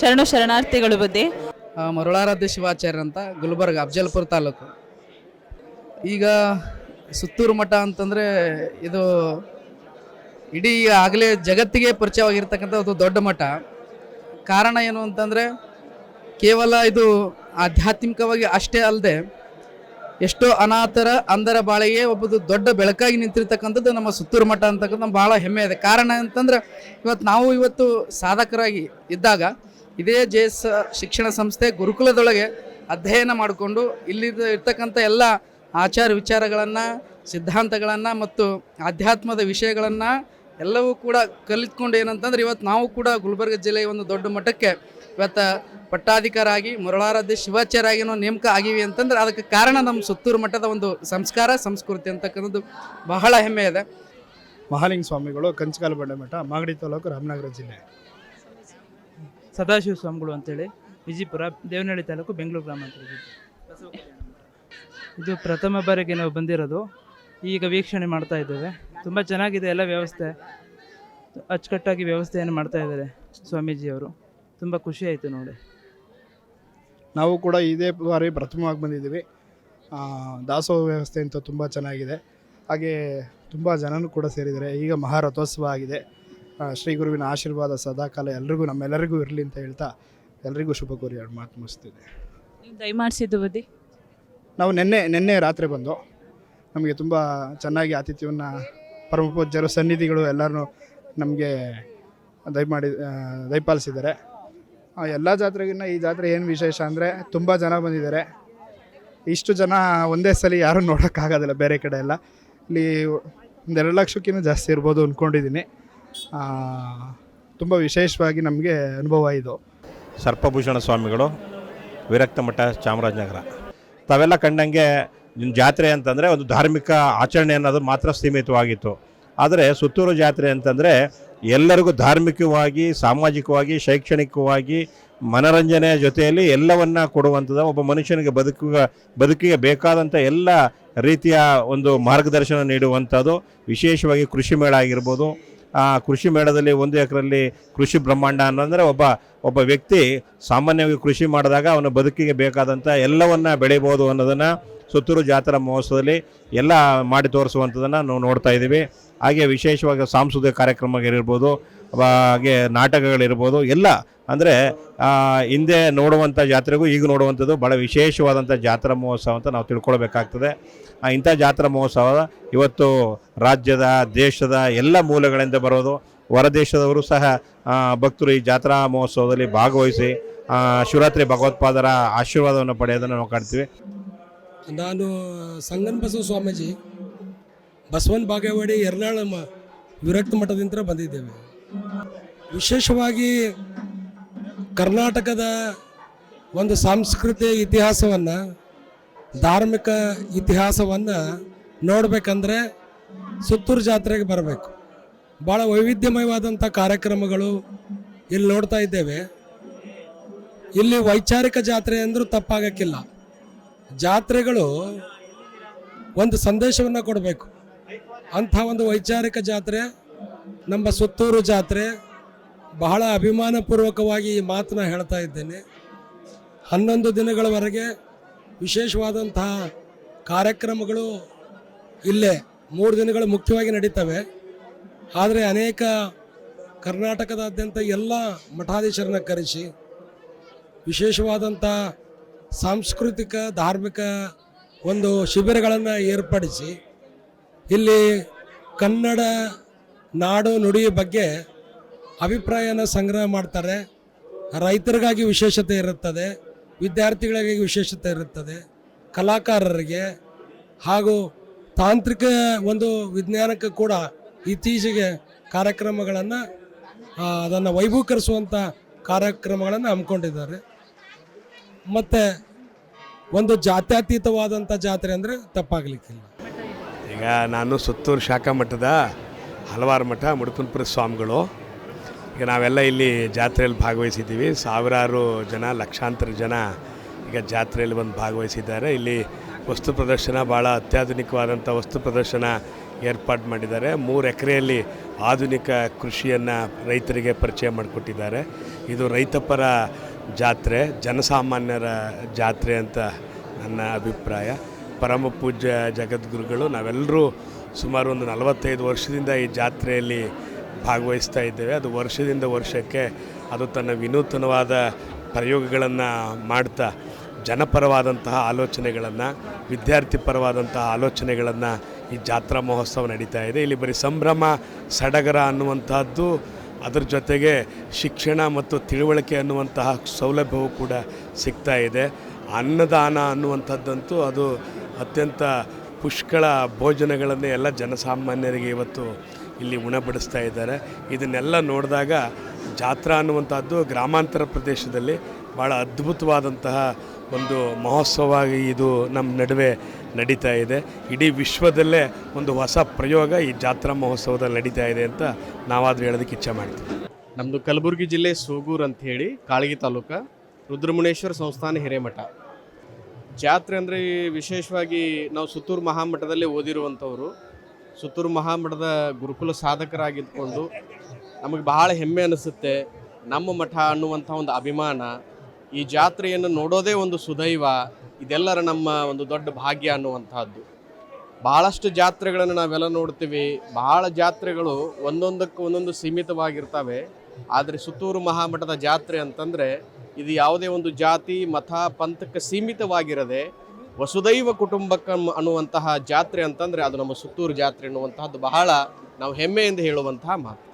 ಶರಣು ಶರಣಾರ್ಥಿಗಳು ಆ, ಮರುಳಾರಾಧ್ಯ ಶಿವಾಚಾರ್ಯ ಅಂತ ಗುಲ್ಬರ್ಗ ಅಫಜಲ್ಪುರ ತಾಲೂಕು. ಈಗ ಸುತ್ತೂರು ಮಠ ಅಂತಂದರೆ ಇದು ಇಡೀ ಆಗಲೇ ಜಗತ್ತಿಗೆ ಪರಿಚಯವಾಗಿರ್ತಕ್ಕಂಥ ಒಂದು ದೊಡ್ಡ ಮಠ. ಕಾರಣ ಏನು ಅಂತಂದರೆ ಕೇವಲ ಇದು ಆಧ್ಯಾತ್ಮಿಕವಾಗಿ ಅಷ್ಟೇ ಅಲ್ಲದೆ ಎಷ್ಟೋ ಅನಾಥರ ಅಂದರ ಬಾಳಿಗೆ ಒಬ್ಬದು ದೊಡ್ಡ ಬೆಳಕಾಗಿ ನಿಂತಿರ್ತಕ್ಕಂಥದ್ದು ನಮ್ಮ ಸುತ್ತೂರು ಮಠ ಅಂತಕ್ಕಂಥ ಭಾಳ ಹೆಮ್ಮೆ ಇದೆ. ಕಾರಣ ಅಂತಂದ್ರೆ ಇವತ್ತು ನಾವು ಇವತ್ತು ಸಾಧಕರಾಗಿ ಇದ್ದಾಗ ಇದೇ ಜೆ ಶಿಕ್ಷಣ ಸಂಸ್ಥೆ ಗುರುಕುಲದೊಳಗೆ ಅಧ್ಯಯನ ಮಾಡಿಕೊಂಡು ಇಲ್ಲಿ ಇರ್ತಕ್ಕಂಥ ಎಲ್ಲ ಆಚಾರ ವಿಚಾರಗಳನ್ನು, ಸಿದ್ಧಾಂತಗಳನ್ನು ಮತ್ತು ಆಧ್ಯಾತ್ಮದ ವಿಷಯಗಳನ್ನು ಎಲ್ಲವೂ ಕೂಡ ಕಲಿತ್ಕೊಂಡು ಏನಂತಂದ್ರೆ ಇವತ್ತು ನಾವು ಕೂಡ ಗುಲ್ಬರ್ಗ ಜಿಲ್ಲೆಯ ಒಂದು ದೊಡ್ಡ ಮಟ್ಟಕ್ಕೆ ಇವತ್ತು ಪಟ್ಟಾಧಿಕಾರಾಗಿ ಮುರಳಾರಾಧ್ಯ ಶಿವಾಚಾರ್ಯಾಗಿನೂ ನೇಮಕ ಆಗಿವಿ ಅಂತಂದ್ರೆ ಅದಕ್ಕೆ ಕಾರಣ ನಮ್ಮ ಸುತ್ತೂರು ಮಠದ ಒಂದು ಸಂಸ್ಕಾರ, ಸಂಸ್ಕೃತಿ ಅಂತಕ್ಕಂಥದ್ದು ಬಹಳ ಹೆಮ್ಮೆ ಇದೆ. ಮಹಾಲಿಂಗ ಸ್ವಾಮಿಗಳು ಕಂಚಕಾಲ ಬಂಡೆ ಮಠ, ಮಾಗಡಿ ತಾಲೂಕು ರಾಮನಗರ ಜಿಲ್ಲೆ. ಸದಾಶಿವ ಸ್ವಾಮಿಗಳು ಅಂತೇಳಿ ವಿಜಯಪುರ ದೇವನಹಳ್ಳಿ ತಾಲೂಕು ಬೆಂಗಳೂರು ಗ್ರಾಮಾಂತರ ಹೇಳಿ ಇದು ಪ್ರಥಮ ಬಾರಿಗೆ ನಾವು ಬಂದಿರೋದು. ಈಗ ವೀಕ್ಷಣೆ ಮಾಡ್ತಾ ಇದ್ದೇವೆ. ತುಂಬ ಚೆನ್ನಾಗಿದೆ ಎಲ್ಲ ವ್ಯವಸ್ಥೆ. ಅಚ್ಚುಕಟ್ಟಾಗಿ ವ್ಯವಸ್ಥೆಯನ್ನು ಮಾಡ್ತಾ ಇದ್ದಾರೆ ಸ್ವಾಮೀಜಿಯವರು. ತುಂಬ ಖುಷಿ ಆಯಿತು ನೋಡಿ. ನಾವು ಕೂಡ ಇದೇ ಬಾರಿ ಪ್ರಥಮವಾಗಿ ಬಂದಿದ್ದೀವಿ. ದಾಸೋಹ ವ್ಯವಸ್ಥೆ ಅಂತೂ ತುಂಬ ಚೆನ್ನಾಗಿದೆ. ಹಾಗೆ ತುಂಬ ಜನನೂ ಕೂಡ ಸೇರಿದ್ದಾರೆ. ಈಗ ಮಹಾರಥೋತ್ಸವ ಆಗಿದೆ. ಶ್ರೀ ಗುರುವಿನ ಆಶೀರ್ವಾದ ಸದಾಕಾಲ ಎಲ್ರಿಗೂ ನಮ್ಮೆಲ್ಲರಿಗೂ ಇರಲಿ ಅಂತ ಹೇಳ್ತಾ ಎಲ್ರಿಗೂ ಶುಭ ಕೋರಿ ಎರಡು ಮಾತು ಮುಗಿಸ್ತಿದ್ದೆ. ನೀವು ದಯಮಾಡಿಸಿದ್ದು ಬುದ್ಧಿ. ನಾವು ನಿನ್ನೆ ನಿನ್ನೆ ರಾತ್ರಿ ಬಂದು ನಮಗೆ ತುಂಬ ಚೆನ್ನಾಗಿ ಆತಿಥ್ಯವನ್ನು ಪರಮಪೂಜ್ಯರು ಸನ್ನಿಧಿಗಳು ಎಲ್ಲರೂ ನಮಗೆ ದಯಮಾಡಿ ದಯಪಾಲಿಸಿದ್ದಾರೆ. ಎಲ್ಲ ಜಾತ್ರೆಗಿನ್ನ ಈ ಜಾತ್ರೆ ಏನು ವಿಶೇಷ ಅಂದರೆ ತುಂಬ ಜನ ಬಂದಿದ್ದಾರೆ. ಇಷ್ಟು ಜನ ಒಂದೇ ಸಲ ಯಾರೂ ನೋಡೋಕ್ಕಾಗೋದಿಲ್ಲ ಬೇರೆ ಕಡೆ ಎಲ್ಲ. ಇಲ್ಲಿ ಒಂದೆರಡು ಲಕ್ಷಕ್ಕಿಂತ ಜಾಸ್ತಿ ಇರ್ಬೋದು ಅಂದ್ಕೊಂಡಿದ್ದೀನಿ ತುಂಬ ವಿಶೇಷವಾಗಿ ನಮಗೆ ಅನುಭವ ಇದು. ಸರ್ಪಭೂಷಣ ಸ್ವಾಮಿಗಳು ವಿರಕ್ತ ಮಠ ಚಾಮರಾಜನಗರ. ತಾವೆಲ್ಲ ಕಂಡಂಗೆ ಜಾತ್ರೆ ಅಂತಂದರೆ ಒಂದು ಧಾರ್ಮಿಕ ಆಚರಣೆ ಅನ್ನೋದು ಮಾತ್ರ ಸೀಮಿತವಾಗಿತ್ತು. ಆದರೆ ಸುತ್ತೂರು ಜಾತ್ರೆ ಅಂತಂದರೆ ಎಲ್ಲರಿಗೂ ಧಾರ್ಮಿಕವಾಗಿ, ಸಾಮಾಜಿಕವಾಗಿ, ಶೈಕ್ಷಣಿಕವಾಗಿ ಮನರಂಜನೆಯ ಜೊತೆಯಲ್ಲಿ ಎಲ್ಲವನ್ನ ಕೊಡುವಂಥದ್ದು ಒಬ್ಬ ಮನುಷ್ಯನಿಗೆ ಬದುಕು ಬದುಕಿಗೆ ಬೇಕಾದಂಥ ಎಲ್ಲ ರೀತಿಯ ಒಂದು ಮಾರ್ಗದರ್ಶನ ನೀಡುವಂಥದ್ದು. ವಿಶೇಷವಾಗಿ ಕೃಷಿ ಮೇಳ ಆಗಿರ್ಬೋದು ಕೃಷಿ ಮೇಳದಲ್ಲಿ ಒಂದು ಎಕರಲ್ಲಿ ಕೃಷಿ ಬ್ರಹ್ಮಾಂಡ ಅನ್ನೋಂದರೆ ಒಬ್ಬ ಒಬ್ಬ ವ್ಯಕ್ತಿ ಸಾಮಾನ್ಯವಾಗಿ ಕೃಷಿ ಮಾಡಿದಾಗ ಅವನ ಬದುಕಿಗೆ ಬೇಕಾದಂಥ ಎಲ್ಲವನ್ನ ಬೆಳಿಬೋದು ಅನ್ನೋದನ್ನು ಸುತ್ತೂರು ಜಾತ್ರಾ ಮಹೋತ್ಸವದಲ್ಲಿ ಎಲ್ಲ ಮಾಡಿ ತೋರಿಸುವಂಥದ್ದನ್ನು ನಾವು ನೋಡ್ತಾ ಇದ್ದೀವಿ. ಹಾಗೆ ವಿಶೇಷವಾಗಿ ಸಾಂಸ್ಕೃತಿಕ ಕಾರ್ಯಕ್ರಮಗಳಿರ್ಬೋದು, ಹಾಗೆ ನಾಟಕಗಳಿರ್ಬೋದು, ಎಲ್ಲ ಅಂದರೆ ಹಿಂದೆ ನೋಡುವಂಥ ಜಾತ್ರೆಗೂ ಈಗ ನೋಡುವಂಥದ್ದು ಭಾಳ ವಿಶೇಷವಾದಂಥ ಜಾತ್ರಾ ಮಹೋತ್ಸವ ಅಂತ ನಾವು ತಿಳ್ಕೊಳ್ಬೇಕಾಗ್ತದೆ. ಇಂಥ ಜಾತ್ರಾ ಮಹೋತ್ಸವ ಇವತ್ತು ರಾಜ್ಯದ, ದೇಶದ ಎಲ್ಲ ಮೂಲಗಳಿಂದ ಬರೋದು, ಹೊರದೇಶದವರು ಸಹ ಭಕ್ತರು ಈ ಜಾತ್ರಾ ಮಹೋತ್ಸವದಲ್ಲಿ ಭಾಗವಹಿಸಿ ಶಿವರಾತ್ರಿ ಭಗವತ್ಪಾದರ ಆಶೀರ್ವಾದವನ್ನು ಪಡೆಯೋದನ್ನು ನಾವು ಕಾಣ್ತೀವಿ. ನಾನು ಸಂಗನ್ ಬಸವ ಸ್ವಾಮೀಜಿ, ಬಸವನ್ ಬಾಗೇವಾಡಿ ಎರ್ನಾಳ ವಿರಕ್ತ ಮಠದಿಂದ ಬಂದಿದ್ದೇವೆ. ವಿಶೇಷವಾಗಿ ಕರ್ನಾಟಕದ ಒಂದು ಸಾಂಸ್ಕೃತಿಕ ಇತಿಹಾಸವನ್ನು, ಧಾರ್ಮಿಕ ಇತಿಹಾಸವನ್ನು ನೋಡಬೇಕಂದ್ರೆ ಸುತ್ತೂರು ಜಾತ್ರೆಗೆ ಬರಬೇಕು. ಭಾಳ ವೈವಿಧ್ಯಮಯವಾದಂಥ ಕಾರ್ಯಕ್ರಮಗಳು ಇಲ್ಲಿ ನೋಡ್ತಾ ಇದ್ದೇವೆ. ಇಲ್ಲಿ ವೈಚಾರಿಕ ಜಾತ್ರೆ ಅಂದರೂ ತಪ್ಪಾಗಕ್ಕಿಲ್ಲ. ಜಾತ್ರೆಗಳು ಒಂದು ಸಂದೇಶವನ್ನು ಕೊಡಬೇಕು. ಅಂಥ ಒಂದು ವೈಚಾರಿಕ ಜಾತ್ರೆ, ನಮ್ಮ ಸುತ್ತೂರು ಜಾತ್ರೆ ಬಹಳ ಅಭಿಮಾನಪೂರ್ವಕವಾಗಿ ಈ ಮಾತನ್ನ ಹೇಳ್ತಾ ಇದ್ದೇನೆ. ಹನ್ನೊಂದು ದಿನಗಳವರೆಗೆ ವಿಶೇಷವಾದಂತಹ ಕಾರ್ಯಕ್ರಮಗಳು ಇಲ್ಲೇ ಮೂರು ದಿನಗಳು ಮುಖ್ಯವಾಗಿ ನಡೀತವೆ. ಆದರೆ ಅನೇಕ ಕರ್ನಾಟಕದಾದ್ಯಂತ ಎಲ್ಲ ಮಠಾಧೀಶರನ್ನ ಕರೆಸಿ ವಿಶೇಷವಾದಂಥ ಸಾಂಸ್ಕೃತಿಕ, ಧಾರ್ಮಿಕ ಒಂದು ಶಿಬಿರಗಳನ್ನು ಏರ್ಪಡಿಸಿ, ಇಲ್ಲಿ ಕನ್ನಡ ನಾಡು ನುಡಿ ಬಗ್ಗೆ ಅಭಿಪ್ರಾಯನ ಸಂಗ್ರಹ ಮಾಡ್ತಾರೆ. ರೈತರಿಗಾಗಿ ವಿಶೇಷತೆ ಇರುತ್ತದೆ. ವಿದ್ಯಾರ್ಥಿಗಳಿಗಾಗಿ ವಿಶೇಷತೆ ಇರುತ್ತದೆ. ಕಲಾಕಾರರಿಗೆ ಹಾಗೂ ತಾಂತ್ರಿಕ ಒಂದು ವಿಜ್ಞಾನಕ್ಕೆ ಕೂಡ ಇತ್ತೀಚೆಗೆ ಕಾರ್ಯಕ್ರಮಗಳನ್ನು ಅದನ್ನು ವೈಭವೀಕರಿಸುವಂಥ ಕಾರ್ಯಕ್ರಮಗಳನ್ನು ಹಮ್ಮಿಕೊಂಡಿದ್ದಾರೆ. ಮತ್ತು ಒಂದು ಜಾತ್ಯತೀತವಾದಂಥ ಜಾತ್ರೆ ಅಂದರೆ ತಪ್ಪಾಗಲಿಕ್ಕಿಲ್ಲ. ಈಗ ನಾನು ಸುತ್ತೂರು ಶಾಖಾ ಮಠದ ಹಲವಾರು ಮಠ ಮುಡುಪನಪುರ ಸ್ವಾಮಿಗಳು. ಈಗ ನಾವೆಲ್ಲ ಇಲ್ಲಿ ಜಾತ್ರೆಯಲ್ಲಿ ಭಾಗವಹಿಸಿದ್ದೀವಿ. ಸಾವಿರಾರು ಜನ, ಲಕ್ಷಾಂತರ ಜನ ಈಗ ಜಾತ್ರೆಯಲ್ಲಿ ಬಂದು ಭಾಗವಹಿಸಿದ್ದಾರೆ. ಇಲ್ಲಿ ವಸ್ತು ಪ್ರದರ್ಶನ ಭಾಳ ಅತ್ಯಾಧುನಿಕವಾದಂಥ ವಸ್ತು ಪ್ರದರ್ಶನ ಏರ್ಪಾಡು ಮಾಡಿದ್ದಾರೆ. ಮೂರು ಎಕರೆಯಲ್ಲಿ ಆಧುನಿಕ ಕೃಷಿಯನ್ನು ರೈತರಿಗೆ ಪರಿಚಯ ಮಾಡಿಕೊಟ್ಟಿದ್ದಾರೆ. ಇದು ರೈತಪರ ಜಾತ್ರೆ, ಜನಸಾಮಾನ್ಯರ ಜಾತ್ರೆ ಅಂತ ನನ್ನ ಅಭಿಪ್ರಾಯ. ಪರಮ ಪೂಜ್ಯ ಜಗದ್ಗುರುಗಳು, ನಾವೆಲ್ಲರೂ ಸುಮಾರು ಒಂದು ನಲವತ್ತೈದು ವರ್ಷದಿಂದ ಈ ಜಾತ್ರೆಯಲ್ಲಿ ಭಾಗವಹಿಸ್ತಾ ಇದ್ದೇವೆ. ಅದು ವರ್ಷದಿಂದ ವರ್ಷಕ್ಕೆ ಅದು ತನ್ನ ವಿನೂತನವಾದ ಪ್ರಯೋಗಗಳನ್ನು ಮಾಡ್ತಾ, ಜನಪರವಾದಂತಹ ಆಲೋಚನೆಗಳನ್ನು, ವಿದ್ಯಾರ್ಥಿ ಪರವಾದಂತಹ ಆಲೋಚನೆಗಳನ್ನು ಈ ಜಾತ್ರಾ ಮಹೋತ್ಸವ ನಡೀತಾ ಇದೆ. ಇಲ್ಲಿ ಬರೀ ಸಂಭ್ರಮ, ಸಡಗರ ಅನ್ನುವಂತಹದ್ದು, ಅದರ ಜೊತೆಗೆ ಶಿಕ್ಷಣ ಮತ್ತು ತಿಳುವಳಿಕೆ ಅನ್ನುವಂತಹ ಸೌಲಭ್ಯವೂ ಕೂಡ ಸಿಗ್ತಾ ಇದೆ. ಅನ್ನದಾನ ಅನ್ನುವಂಥದ್ದಂತೂ ಅದು ಅತ್ಯಂತ ಪುಷ್ಕಳ ಭೋಜನಗಳನ್ನೇ ಎಲ್ಲ ಜನಸಾಮಾನ್ಯರಿಗೆ ಇವತ್ತು ಇಲ್ಲಿ ಉಣಬಡಿಸ್ತಾ ಇದ್ದಾರೆ. ಇದನ್ನೆಲ್ಲ ನೋಡಿದಾಗ ಜಾತ್ರಾ ಅನ್ನುವಂಥದ್ದು ಗ್ರಾಮಾಂತರ ಪ್ರದೇಶದಲ್ಲಿ ಭಾಳ ಅದ್ಭುತವಾದಂತಹ ಒಂದು ಮಹೋತ್ಸವವಾಗಿ ಇದು ನಮ್ಮ ನಡುವೆ ನಡೀತಾ ಇದೆ. ಇಡೀ ವಿಶ್ವದಲ್ಲೇ ಒಂದು ಹೊಸ ಪ್ರಯೋಗ ಈ ಜಾತ್ರಾ ಮಹೋತ್ಸವದಲ್ಲಿ ನಡೀತಾ ಇದೆ ಅಂತ ನಾವಾದರೂ ಹೇಳೋದಕ್ಕೆ ಇಚ್ಛೆ ಮಾಡ್ತೀವಿ. ನಮ್ಮದು ಕಲಬುರಗಿ ಜಿಲ್ಲೆ ಸೋಗೂರು ಅಂತ ಹೇಳಿ, ಕಾಳಗಿ ತಾಲೂಕ, ರುದ್ರಮುನೇಶ್ವರ ಸಂಸ್ಥಾನ ಹಿರೇಮಠ. ಜಾತ್ರೆ ಅಂದರೆ ವಿಶೇಷವಾಗಿ ನಾವು ಸುತ್ತೂರು ಮಹಾಮಠದಲ್ಲಿ ಓದಿರುವಂಥವ್ರು. ಸುತ್ತೂರು ಮಹಾಮಠದ ಗುರುಕುಲ ಸಾಧಕರಾಗಿದ್ದುಕೊಂಡು ನಮಗೆ ಬಹಳ ಹೆಮ್ಮೆ ಅನಿಸುತ್ತೆ. ನಮ್ಮ ಮಠ ಅನ್ನುವಂಥ ಒಂದು ಅಭಿಮಾನ, ಈ ಜಾತ್ರೆಯನ್ನು ನೋಡೋದೇ ಒಂದು ಸುದೈವ, ಇದೆಲ್ಲರ ನಮ್ಮ ಒಂದು ದೊಡ್ಡ ಭಾಗ್ಯ ಅನ್ನುವಂಥದ್ದು. ಭಾಳಷ್ಟು ಜಾತ್ರೆಗಳನ್ನು ನಾವೆಲ್ಲ ನೋಡ್ತೀವಿ. ಬಹಳ ಜಾತ್ರೆಗಳು ಒಂದೊಂದಕ್ಕೂ ಒಂದೊಂದು ಸೀಮಿತವಾಗಿರ್ತವೆ. ಆದರೆ ಸುತ್ತೂರು ಮಹಾಮಠದ ಜಾತ್ರೆ ಅಂತಂದರೆ ಇದು ಯಾವುದೇ ಒಂದು ಜಾತಿ, ಮತ, ಪಂಥಕ್ಕೆ ಸೀಮಿತವಾಗಿರದೆ ವಸುದೈವ ಕುಟುಂಬಕ್ಕ ಅನ್ನುವಂತಹ ಜಾತ್ರೆ ಅಂತಂದರೆ ಅದು ನಮ್ಮ ಸುತ್ತೂರು ಜಾತ್ರೆ ಅನ್ನುವಂತಹದ್ದು ಬಹಳ ನಾವು ಹೆಮ್ಮೆಯಿಂದ ಹೇಳುವಂತಹ ಮಾತು.